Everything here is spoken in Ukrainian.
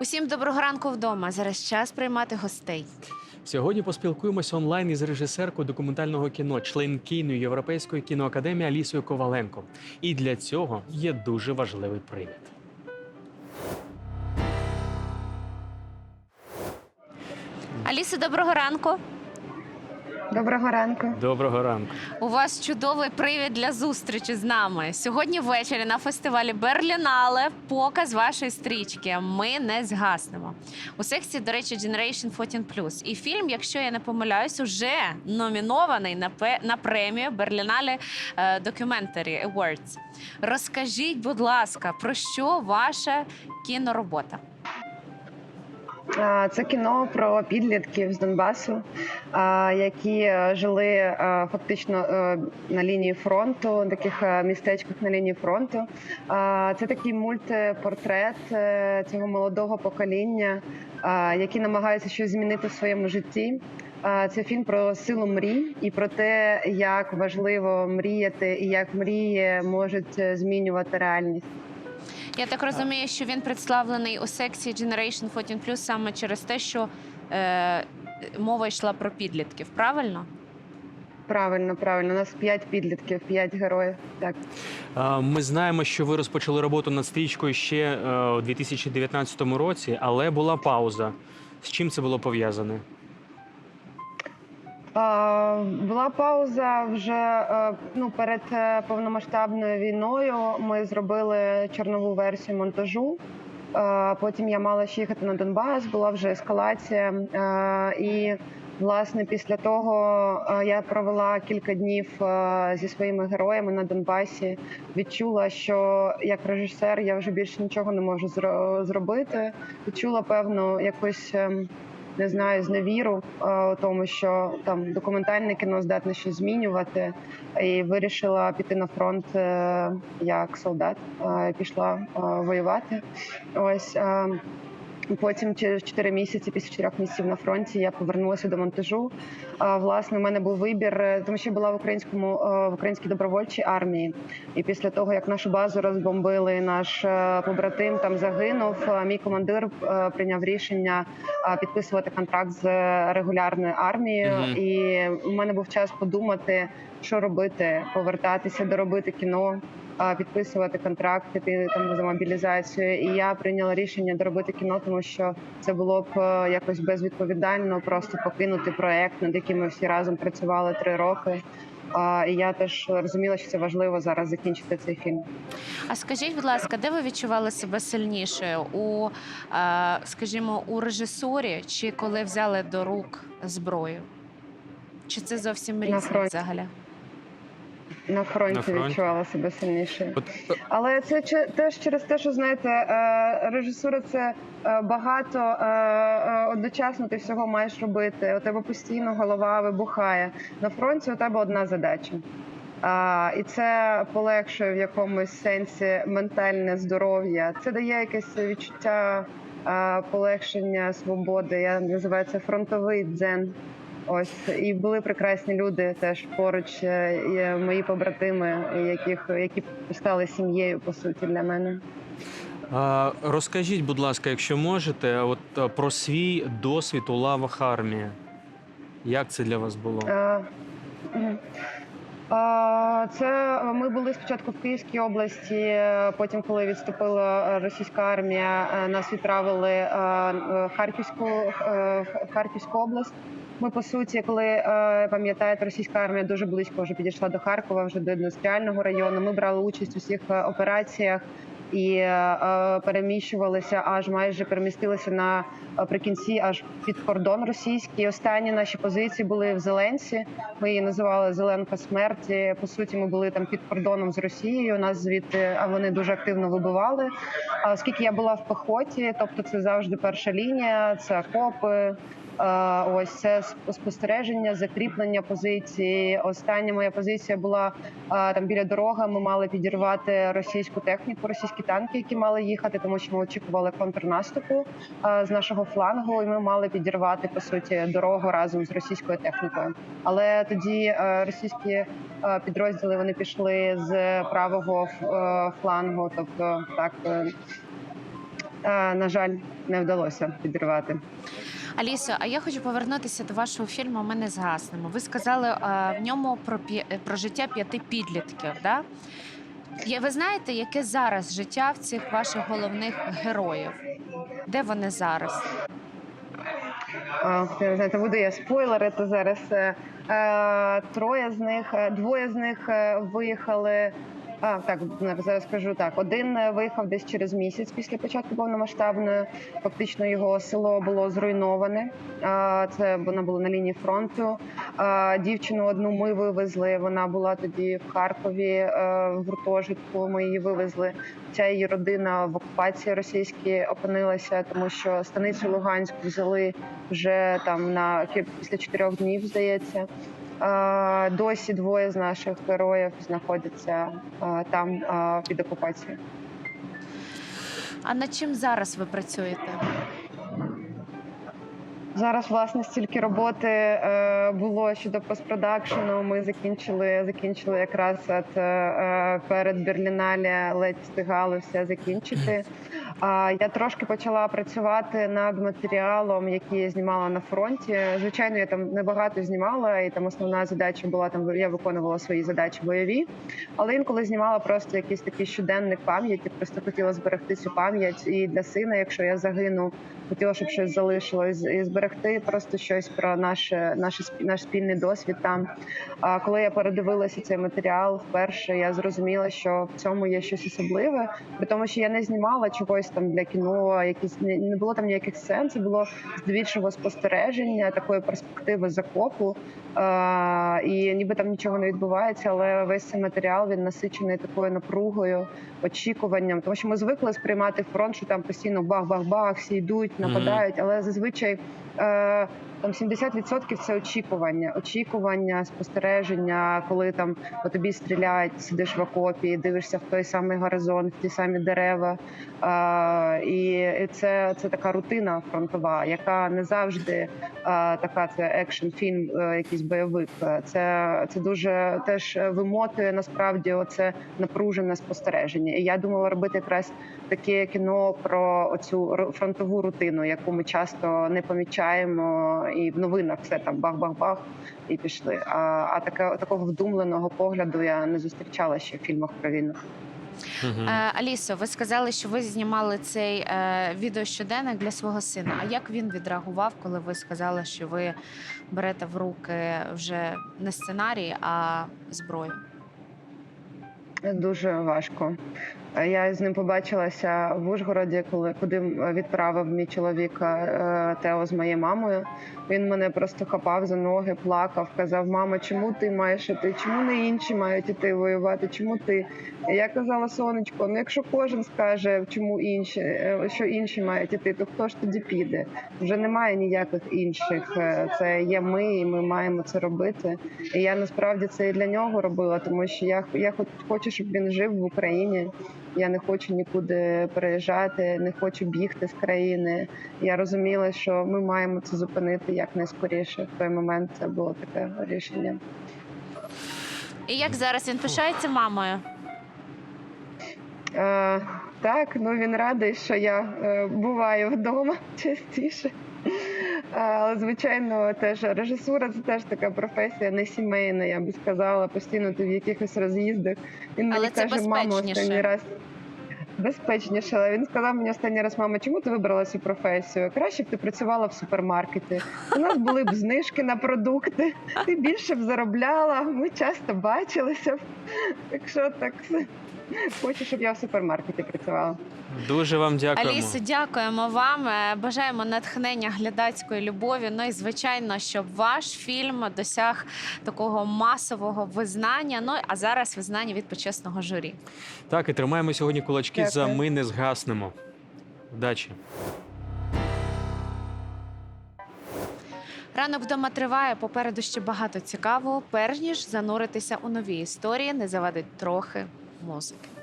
Усім доброго ранку вдома. Зараз час приймати гостей. Сьогодні поспілкуємося онлайн із режисеркою документального кіно, членкиною Європейської кіноакадемії Алісою Коваленко. І для цього є дуже важливий привід. Аліса, доброго ранку. Доброго ранку. Доброго ранку. У вас чудовий привід для зустрічі з нами. Сьогодні ввечері на фестивалі Берлінале показ вашої стрічки. Ми не згаснемо. У секції, до речі, Generation 14+. І фільм, якщо я не помиляюсь, уже номінований на, пе- на премію Берлінале е, Documentary Awards. Розкажіть, будь ласка, про що ваша кіноробота? Це кіно про підлітків з Донбасу, які е, жили е, фактично е, на лінії фронту, таких е, містечках на лінії фронту. Це такий мультипортрет е, цього молодого покоління, які намагаються щось змінити в своєму житті. Це фільм про силу мрій і про те, як важливо мріяти, і як мрії можуть змінювати реальність. Я так розумію, що він представлений у секції Generation 14+, саме через те, що е, мова йшла про підлітків, правильно? Правильно, правильно. У нас п'ять підлітків, п'ять героїв. Так. Ми знаємо, що ви розпочали роботу над стрічкою ще е, у 2019 році, але була пауза. З чим це було пов'язане? Була пауза вже е, ну, перед е, повномасштабною війною. Ми зробили чорнову версію монтажу. Е, Потім я мала ще їхати на Донбас, була вже ескалація. І власне після того я провела кілька днів зі своїми героями на Донбасі. Відчула, що як режисер я вже більше нічого не можу зробити. Відчула певну якусь. Не знаю, зневіру е, у тому, що там документальне кіно здатне щось змінювати, і вирішила піти на фронт е, як солдат. Е, Пішла воювати. Ось. Потім через 4 місяці, після 4 місяців на фронті, я повернулася до монтажу. Власне, у мене був вибір, е, тому що я була в українському е, в українській добровольчій армії. І після того, як нашу базу розбомбили, наш е, побратим там загинув. Мій командир прийняв рішення підписувати контракт з регулярною армією. Мгм. І у мене був час подумати, що робити, повертатися, доробити кіно. Підписувати контракт, піти там за мобілізацію, і я прийняла рішення доробити кіно, тому що це було б е, якось безвідповідально, просто покинути проект, над яким ми всі разом працювали три роки. А, І я теж розуміла, що це важливо зараз закінчити цей фільм. А скажіть, будь ласка, де ви відчували себе сильніше? У, е, скажімо, у режисурі чи коли взяли до рук зброю? Чи це зовсім різне взагалі? На фронті, На фронті? відчувала себе сильніше. Але це теж через те, що знаєте, е, режисура це е, багато е, одночасно ти всього маєш робити. У тебе постійно голова вибухає. На фронті у тебе одна задача. А, і це полегшує в якомусь сенсі ментальне здоров'я. Це дає якесь відчуття а, полегшення свободи. Я називаю це фронтовий дзен. Ось і були прекрасні люди теж поруч. е, мої побратими, яких які стали сім'єю по суті для мене. розкажіть, будь ласка, якщо можете, от про свій досвід у лавах армії. Як це для вас було? А... Це ми були спочатку в Київській області. е, Потім, коли відступила російська армія, е, нас відправили е, в Харківську е, в Харківську область. Ми по суті, коли е, пам'ятаєте, російська армія дуже близько вже підійшла до Харкова, вже до індустріального району. Ми брали участь у всіх е, операціях і е, переміщувалися аж майже перемістилися на наприкінці аж під кордон російський. Останні наші позиції були в Зеленці. Ми її називали Зеленка смерті. По суті, ми були там під кордоном з Росією. Нас звідти а вони дуже активно вибивали. А оскільки я була в пехоті, тобто це завжди перша лінія, це окопи. Е, Ось це сп- спостереження, закріплення позиції. Остання моя позиція була е, там біля дороги. Ми мали підірвати російську техніку, російські танки, які мали їхати, тому що ми очікували контрнаступу е, з нашого флангу, і ми мали підірвати по суті дорогу разом з російською технікою. Але тоді російські підрозділи вони пішли з правого флангу, тобто так. на жаль, не вдалося підірвати. Алісо, а я хочу повернутися до вашого фільму Ми не згаснемо. Ви сказали в ньому про про життя п'яти підлітків. Да? Ви знаєте, яке зараз життя в цих ваших головних героїв? Де вони зараз? Не знаєте, буду я спойлерити зараз. Е, е, Троє з них, е, двоє з них виїхали. А, так, зараз скажу так. Один е, виїхав десь через місяць після початку повномасштабної. Фактично його село було зруйноване. Це вона була на лінії фронту. Дівчину одну ми вивезли. Вона була тоді в Харкові е, в гуртожитку. Ми її вивезли. Ця її родина в окупації російській опинилася, тому що станицю Луганську взяли вже там на після чотирьох днів, здається. Досі двоє з наших героїв знаходяться там під окупацією. А над чим зараз ви працюєте? Зараз власне стільки роботи е, було щодо постпродакшену. Ми закінчили закінчили якраз от, е, е, перед Берлінале, ледь встигали все закінчити. Я трошки почала працювати над матеріалом, який я знімала на фронті. Звичайно, я там небагато знімала, і там основна задача була там. Я виконувала свої задачі бойові, але інколи знімала просто якийсь такий щоденник пам'яті. Просто хотіла зберегти цю пам'ять і для сина, якщо я загину, хотіла, щоб щось залишилось, і зберегти просто щось про наше, наше наш спільний досвід там. А коли я передивилася цей матеріал вперше, я зрозуміла, що в цьому є щось особливе, при тому, що я не знімала чогось там для кіно, якісь не, не було там ніяких сцен. Це було здебільшого спостереження, такої перспективи закопу. Е, і ніби там нічого не відбувається, але весь цей матеріал він насичений такою напругою, очікуванням. Тому що ми звикли сприймати фронт, що там постійно бах-бах-бах, всі йдуть, нападають, але зазвичай. Е, там 70% це очікування, очікування, спостереження, коли там по тобі стріляють, сидиш в окопі, дивишся в той самий горизонт, в ті самі дерева. А, і це, це така рутина фронтова, яка не завжди а, така. Це екшн фільм, е, якийсь бойовик. Це, це дуже теж вимотує насправді оце напружене спостереження. І я думала робити якраз таке кіно про оцю фронтову рутину, яку ми часто не помічаємо, і в новинах все там бах-бах-бах і пішли. А, а таке такого вдумленого погляду я не зустрічала ще в фільмах про війну. Е, Алісо, ви сказали, що ви знімали цей е, відеощоденник для свого сина. А як він відреагував, коли ви сказали, що ви берете в руки вже не сценарій, а зброю? Дуже важко. Я з ним побачилася в Ужгороді, коли куди відправив мій чоловік е, Тео з моєю мамою. Він мене просто хапав за ноги, плакав, казав: Мама, чому ти маєш іти? Чому не інші мають іти воювати? Чому ти? Я казала, сонечко, ну якщо кожен скаже, чому інші, е, що інші мають іти, то хто ж тоді піде? Вже немає ніяких інших. Е, Це є ми, і ми маємо це робити. І я насправді це і для нього робила, тому що я, я хоч- хочу, щоб він жив в Україні. Я не хочу нікуди переїжджати, не хочу бігти з країни. Я розуміла, що ми маємо це зупинити якнайскоріше. В той момент це було таке рішення. І як зараз він пишається мамою? Е, так, ну він радий, що я е, буваю вдома частіше. Але звичайно, теж режисура це теж така професія, не сімейна, я би сказала. Постійно ти в якихось роз'їздах. Він мені каже, мамо, останній раз. Безпечніше, але він сказав мені останній раз, мама, чому ти вибрала цю професію? Краще б ти працювала в супермаркеті. У нас були б знижки на продукти, ти більше б заробляла. Ми часто бачилися. Так що так хочу, щоб я в супермаркеті працювала. Дуже вам дякуємо. Алісо, дякуємо вам. Е, Бажаємо натхнення глядацької любові. Ну і звичайно, щоб ваш фільм досяг такого масового визнання. Ну а зараз визнання від почесного журі. Так, і тримаємо сьогодні кулачки за ми не згаснемо. Вдачі. Ранок вдома триває. Попереду ще багато цікавого. Перш ніж зануритися у нові історії, не завадить трохи musik.